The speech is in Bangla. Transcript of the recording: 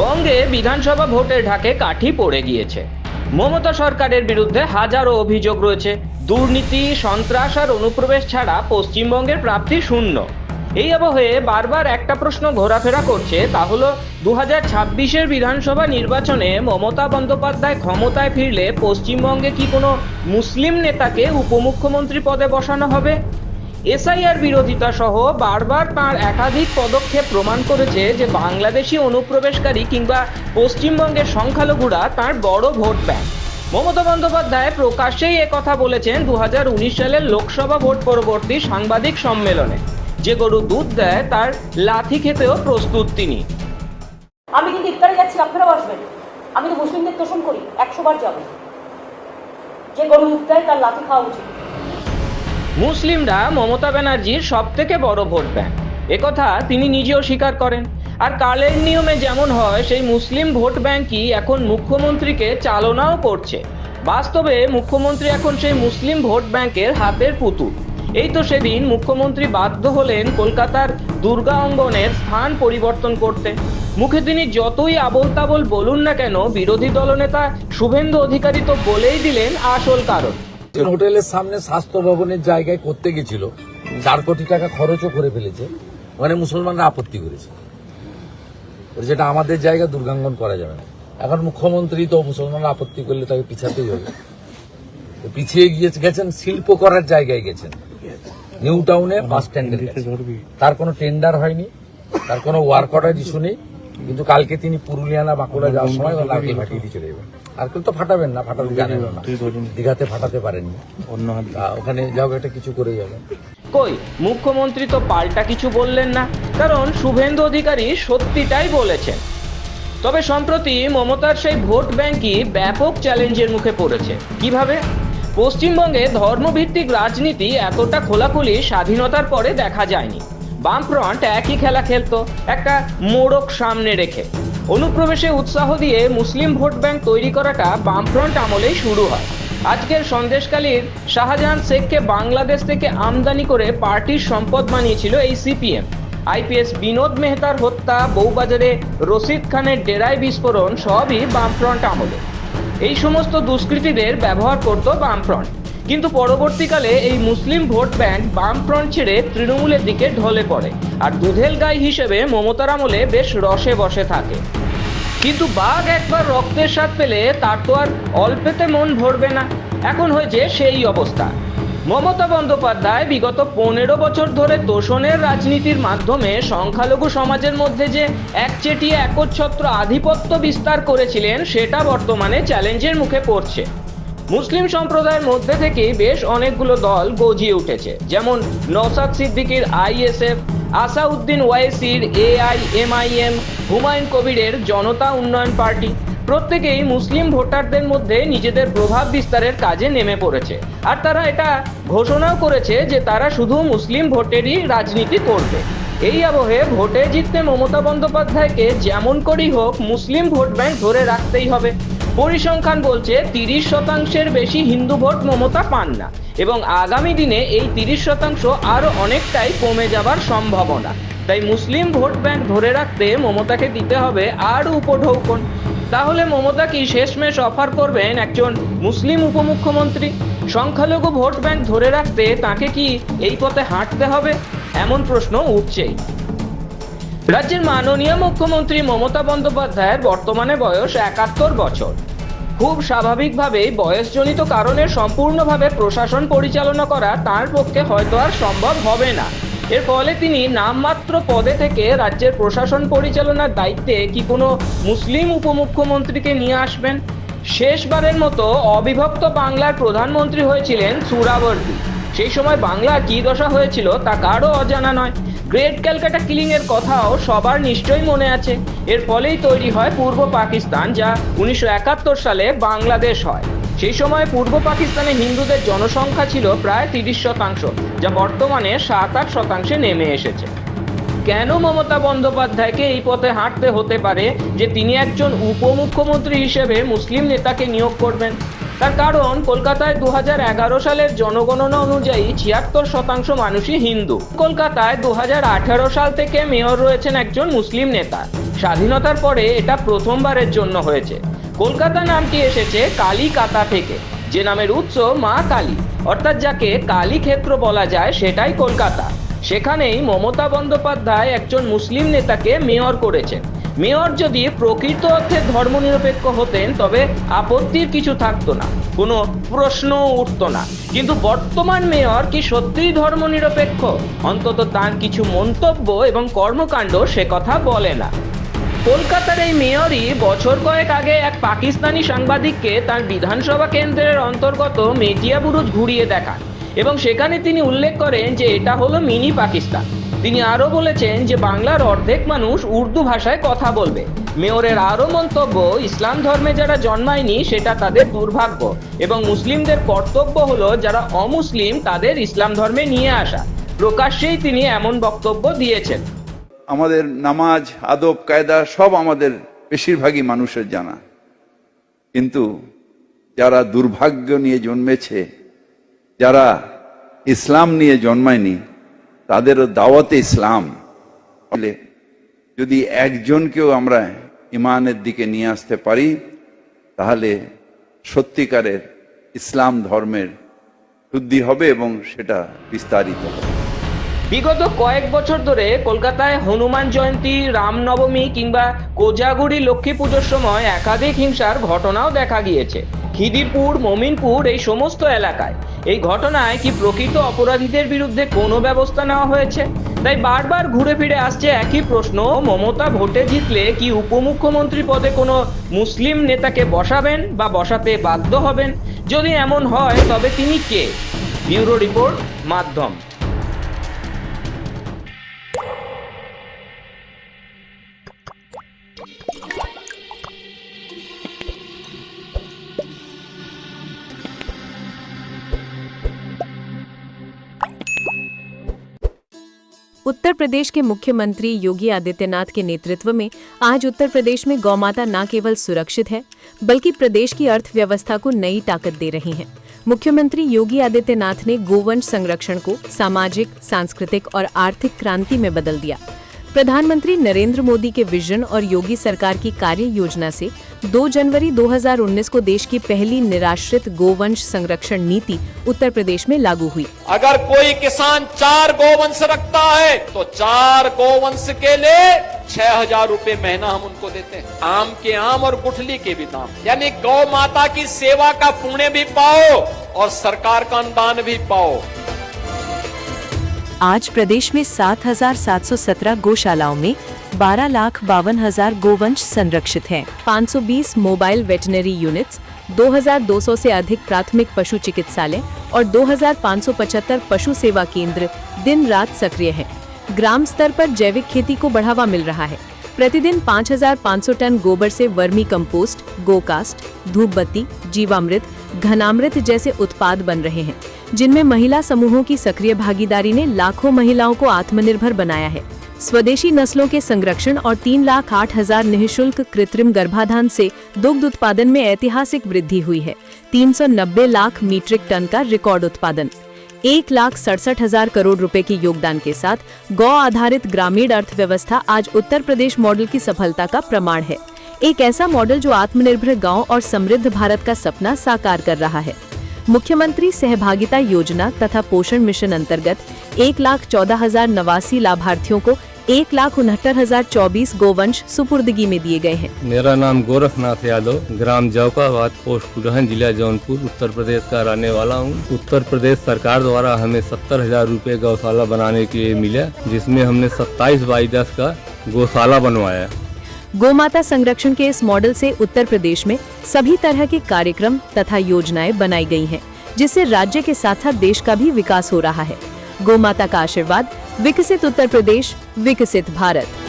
বঙ্গে বিধানসভা ভোটের ঢাকে কাঠি পড়ে গিয়েছে। মমতা সরকারের বিরুদ্ধে হাজারো অভিযোগ রয়েছে। দুর্নীতি, সন্ত্রাস আর অনুপ্রবেশ ছাড়া পশ্চিমবঙ্গের প্রাপ্তি শূন্য। এই আবহে বারবার একটা প্রশ্ন ঘোরাফেরা করছে, তা হলো দু হাজার ছাব্বিশের বিধানসভা নির্বাচনে মমতা বন্দ্যোপাধ্যায় ক্ষমতায় ফিরলে পশ্চিমবঙ্গে কি কোনো মুসলিম নেতাকে উপমুখ্যমন্ত্রী পদে বসানো হবে? এসআইআর বিরোধিতা সহ বারবার তার একাধিক পদক্ষেপ প্রমাণ করেছে যে বাংলাদেশি অনুপ্রবেশকারী কিংবা পশ্চিমবঙ্গের সংখ্যালঘুরা তার বড় ভোট ব্যাংক। মমতা বন্দ্যোপাধ্যায় প্রকাশ্যেই কথা বলেছেন দু সালের লোকসভা ভোট পরবর্তী সাংবাদিক সম্মেলনে। যে গরু দুধ দেয়, তার লাথি খেতেও প্রস্তুত তিনি। আমি কিন্তু ইফতারে যাচ্ছি আপনারা বসবেন আমি তো মুসলিমদের তোষণ করি, একশো বার যাব। যে গরু দুধ দেয়, তার লাথি খাওয়া উচিত। মুসলিমরা মমতা ব্যানার্জির সব থেকে বড় ভোট ব্যাংক। একথা তিনি নিজেও স্বীকার করেন। আর কালের নিয়মে যেমন হয়, সেই মুসলিম ভোট ব্যাংকই এখন মুখ্যমন্ত্রীকে চালনাও করছে। বাস্তবে মুখ্যমন্ত্রী এখন সেই মুসলিম ভোট ব্যাংকের হাতের পুতুল। এই তো সেদিন মুখ্যমন্ত্রী বাধ্য হলেন কলকাতার দুর্গা অঙ্গনের স্থান পরিবর্তন করতে। মুখে তিনি যতই আবল তাবল বলুন না কেন, বিরোধী দলনেতা শুভেন্দু অধিকারী তো বলেই দিলেন আসল কারণ। হোটেলের সামনে স্বাস্থ্য ভবনের জায়গায় করতে গেছিল। চার কোটি টাকা খরচও করে ফেলেছে। ওখানে মুসলমানরা আপত্তি করেছে। যেটা আমাদের জায়গা, দুর্গাঙ্গন করা যাবে না। এখন মুখ্যমন্ত্রী তো মুসলমানরা আপত্তি করলে তাকে পিছাতেই হবে। পিছিয়ে গিয়ে গেছেন, শিল্প করার জায়গায় গেছেন। নিউ টাউনে বাস স্ট্যান্ডের কাছে। তার কোনো টেন্ডার হয়নি, তার কোনো ওয়ার্ক অর্ডার ইস্যু নেই। কিন্তু কালকে তিনি পুরুলিয়া না বাঁকুড়া যাওয়ার সময় নারকেল ফাটিয়ে দিয়ে চলে যাবেন নারকেল তো ফাটাবেন না ফাটাতে জানেন না। দীঘাতে ফাটাতে পারেননি। তা ওখানে যাও একটা কিছু করে যাবেন কই মুখ্যমন্ত্রী তো পাল্টা কিছু বললেন না। কারণ শুভেন্দু অধিকারী সত্যিটাই বলেছেন। তবে সম্প্রতি মমতার সেই ভোট ব্যাংকই ব্যাপক চ্যালেঞ্জের মুখে পড়েছে। কীভাবে? পশ্চিমবঙ্গে ধর্মভিত্তিক রাজনীতি এতটা খোলাখুলি স্বাধীনতার পরে দেখা যায়নি। বামফ্রন্ট একই খেলা খেলতো, একটা মোড়ক সামনে রেখে। অনুপ্রবেশে উৎসাহ দিয়ে মুসলিম ভোট ব্যাংক তৈরি করাটা বামফ্রন্ট আমলেই শুরু হয়। আজকের সন্দেশকালীর শাহজাহান শেখকে বাংলাদেশ থেকে আমদানি করে পার্টির সম্পদ বানিয়েছিল এই সিপিএম। আইপিএস বিনোদ মেহতার হত্যা, বউবাজারে রশিদ খানের ডেরায় বিস্ফোরণ, সবই বামফ্রন্ট আমলে। এই সমস্ত দুষ্কৃতীদের ব্যবহার করত বামফ্রন্ট। কিন্তু পরবর্তীকালে এই মুসলিম ভোট ব্যাংক বামফ্রন্ট ছেড়ে তৃণমূলের দিকে ঢলে পড়ে। আর দুধেল গাই হিসেবে মমতার আমলে বেশ রসে বসে থাকে। কিন্তু বাঘ একবার রক্তের স্বাদ পেলে তার তো আর অল্পেতে মন ভরবে না। এখন হয়েছে সেই অবস্থা। মমতা বন্দ্যোপাধ্যায় বিগত পনেরো বছর ধরে তোষণের রাজনীতির মাধ্যমে সংখ্যালঘু সমাজের মধ্যে যে একচেটিয়া একচ্ছত্র আধিপত্য বিস্তার করেছিলেন, সেটা বর্তমানে চ্যালেঞ্জের মুখে পড়ছে। মুসলিম সম্প্রদায়ের মধ্যে থেকে বেশ অনেকগুলো দল গজিয়ে উঠেছে, যেমন নওসাদ সিদ্দিকির আইএসএফ, আসাউদ্দিন ওয়াইসির এআইএমআইএম, হুমায়ুন কবিরের জনতা উন্নয়ন পার্টি। প্রত্যেকেই মুসলিম ভোটারদের মধ্যে নিজেদের প্রভাব বিস্তারের কাজে নেমে পড়েছে। আর তারা এটা ঘোষণাও করেছে যে তারা শুধু মুসলিম ভোটেরই রাজনীতি করবে। এই আবহে ভোটে জিততে মমতা বন্দ্যোপাধ্যায়কে যেমন করেই হোক মুসলিম ভোট ব্যাংক ধরে রাখতেই হবে। পরিসংখ্যান বলছে তিরিশ শতাংশের বেশি হিন্দু ভোট মমতা পান না এবং আগামী দিনে এই তিরিশ শতাংশ আরও অনেকটাই কমে যাবার সম্ভাবনা। তাই মুসলিম ভোট ব্যাংক ধরে রাখতে মমতাকে দিতে হবে আরও উপঢৌকন। তাহলে মমতা কি শেষমেশ অফার করবেন একজন মুসলিম উপমুখ্যমন্ত্রী? সংখ্যালঘু ভোট ব্যাংক ধরে রাখতে তাকে কি এই পথে হাঁটতে হবে? এমন প্রশ্ন উঠছেই। রাজ্যের মাননীয় মুখ্যমন্ত্রী মমতা বন্দ্যোপাধ্যায়ের বর্তমানে বয়স একাত্তর বছর। খুব স্বাভাবিকভাবেই বয়সজনিত কারণে সম্পূর্ণভাবে প্রশাসন পরিচালনা করা তার পক্ষে হয়তো আর সম্ভব হবে না। এর ফলে তিনি নামমাত্র পদে থেকে রাজ্যের প্রশাসন পরিচালনার দায়িত্বে কি কোনো মুসলিম উপমুখ্যমন্ত্রীকে নিয়ে আসবেন? শেষবারের মতো অবিভক্ত বাংলার প্রধানমন্ত্রী হয়েছিলেন সুরাবর্তী। সেই সময় বাংলার কী দশা হয়েছিল তা কারও অজানা নয়। গ্রেট ক্যালকাটা কিলিং এর কথাও সবার নিশ্চয়ই মনে আছে। এর ফলেই তৈরি হয় পূর্ব পাকিস্তান, যা উনিশশো একাত্তর সালে বাংলাদেশ হয়। সেই সময় পূর্ব পাকিস্তানে হিন্দুদের জনসংখ্যা ছিল প্রায় তিরিশ শতাংশ, যা বর্তমানে সাত আট শতাংশে নেমে এসেছে। কেন মমতা বন্দ্যোপাধ্যায়কে এই পথে হাঁটতে হতে পারে যে তিনি একজন উপমুখ্যমন্ত্রী হিসেবে মুসলিম নেতাকে নিয়োগ করবেন? তার কারণ, কলকাতায় দু হাজার এগারো সালের জনগণনা অনুযায়ী ছিয়াত্তর শতাংশ মানুষই হিন্দু। কলকাতায় দু হাজার আঠারো সাল থেকে মেয়র রয়েছেন একজন মুসলিম নেতা। স্বাধীনতার পরে এটা প্রথমবারের জন্য হয়েছে। কলকাতা নামটি এসেছে কালিকাতা থেকে। যে নামের উৎস মা কালী। অর্থাৎ যাকে কালী ক্ষেত্র বলা যায় সেটাই কলকাতা। সেখানেই মমতা বন্দ্যোপাধ্যায় একজন মুসলিম নেতাকে মেয়র করেছেন। মেয়র যদি প্রকৃত অর্থে ধর্মনিরপেক্ষ হতেন, তবে আপত্তির কিছু থাকতো না, কোনো প্রশ্ন উঠতো না। কিন্তু বর্তমান মেয়র কি সত্যিই ধর্মনিরপেক্ষ? অন্তত তার কিছু মন্তব্য এবং কর্মকাণ্ড সে কথা বলে না। কলকাতার এই মেয়রই বছর কয়েক আগে এক পাকিস্তানি সাংবাদিককে তার বিধানসভা কেন্দ্রের অন্তর্গত মেটিয়া বুরুজ ঘুরিয়ে দেখান। এবং সেখানে তিনি উল্লেখ করেন যে এটা হলো মিনি পাকিস্তান। তিনি আরও বলেছেন যে বাংলার অর্ধেক মানুষ উর্দু ভাষায় কথা বলবে। মেয়রের আরও মন্তব্য, ইসলাম ধর্মে যারা জন্মায়নি, সেটা তাদের দুর্ভাগ্য এবং মুসলিমদের কর্তব্য হলো যারা অমুসলিম, তাদের ইসলাম ধর্মে নিয়ে আসা। প্রকাশ্যেই তিনি এমন বক্তব্য দিয়েছেন। আমাদের নামাজ, আদব, কায়দা সব আমাদের বেশিরভাগই মানুষের জানা। কিন্তু যারা দুর্ভাগ্য নিয়ে জন্মেছে যারা ইসলাম নিয়ে জন্মায়নি, তাদেরও দাওয়াতে ইসলাম। যদি একজনকেও আমরা ইমানের দিকে নিয়ে আসতে পারি, তাহলে সত্যিকারের ইসলাম ধর্মের শুদ্ধি হবে এবং সেটা বিস্তারিত হবে। বিগত কয়েক বছর ধরে কলকাতায় হনুমান জয়ন্তী, রামনবমী কিংবা কোজাগুড়ি লক্ষ্মী পুজোর সময় একাধিক হিংসার ঘটনাও দেখা গিয়েছে। খিদিরপুর, মমিনপুর এই সমস্ত এলাকায়। এই ঘটনায় কি প্রকৃত অপরাধীদের বিরুদ্ধে কোনো ব্যবস্থা নেওয়া হয়েছে? তাই বারবার ঘুরে ফিরে আসছে একই প্রশ্ন, মমতা ভোটে জিতলে কি উপমুখ্যমন্ত্রী পদে কোনো মুসলিম নেতাকে বসাবেন বা বসাতে বাধ্য হবেন? যদি এমন হয়, তবে তিনি কে? ব্যুরো রিপোর্ট, মাধ্যম। उत्तर प्रदेश के मुख्यमंत्री योगी आदित्यनाथ के नेतृत्व में आज उत्तर प्रदेश में गौमाता न केवल सुरक्षित है, बल्कि प्रदेश की अर्थव्यवस्था को नई ताकत दे रही हैं। मुख्यमंत्री योगी आदित्यनाथ ने गोवंश संरक्षण को सामाजिक, सांस्कृतिक और आर्थिक क्रांति में बदल दिया। प्रधानमंत्री नरेंद्र मोदी के विजन और योगी सरकार की कार्य योजना से 2 जनवरी 2019 को देश की पहली निराश्रित गोवंश संरक्षण नीति उत्तर प्रदेश में लागू हुई। अगर कोई किसान चार गोवंश रखता है तो चार गोवंश के लिए छह हज़ार रूपए महीना हम उनको देते हैं। आम के आम और गुठली के भी दाम। यानी गौ माता की सेवा का पुण्य भी पाओ और सरकार का अनुदान भी पाओ। आज प्रदेश में 7,717 गौशालाओं में बारह लाख बावन हज़ार गोवंश संरक्षित हैं। 520 मोबाइल वेटनरी यूनिट्स 2,200 से अधिक प्राथमिक पशु चिकित्सालय और 2,575 पशु सेवा केंद्र दिन रात सक्रिय हैं। ग्राम स्तर पर जैविक खेती को बढ़ावा मिल रहा है प्रतिदिन 5,500 टन गोबर से वर्मी कंपोस्ट गोकास्ट धूप बत्ती जीवामृत घनामृत जैसे उत्पाद बन रहे हैं जिनमें महिला समूहों की सक्रिय भागीदारी ने लाखों महिलाओं को आत्मनिर्भर बनाया है स्वदेशी नस्लों के संरक्षण और तीन लाख आठ हज़ार निःशुल्क कृत्रिम गर्भाधान से दुग्ध उत्पादन में ऐतिहासिक वृद्धि हुई है। 390 लाख मीट्रिक टन का रिकॉर्ड उत्पादन। एक लाख सड़सठ हज़ार करोड़ रुपए के योगदान के साथ गौ आधारित ग्रामीण अर्थव्यवस्था आज उत्तर प्रदेश मॉडल की सफलता का प्रमाण है। एक ऐसा मॉडल जो आत्मनिर्भर गाँव और समृद्ध भारत का सपना साकार कर रहा है। मुख्यमंत्री सहभागिता योजना तथा पोषण मिशन अंतर्गत एक लाख चौदह हज़ार नवासी लाभार्थियों को एक लाख उनहत्तर हज़ार चौबीस गोवंश सुपुर्दगी में दिए गए हैं। मेरा नाम गोरखनाथ यादव ग्राम जौकाबाद पोस्ट कुडहन जिला जौनपुर उत्तर प्रदेश का रहने वाला हूँ। उत्तर प्रदेश सरकार द्वारा हमें सत्तर हज़ार रूपए गौशाला बनाने के लिए मिला जिसमें हमने सत्ताईस बाई दस का गौशाला बनवाया। गोमाता संरक्षण के इस मॉडल से उत्तर प्रदेश में सभी तरह के कार्यक्रम तथा योजनाएँ बनाई गई हैं, जिससे राज्य के साथ साथ देश का भी विकास हो रहा है। गोमाता का आशीर्वाद विकसित उत्तर प्रदेश विकसित भारत।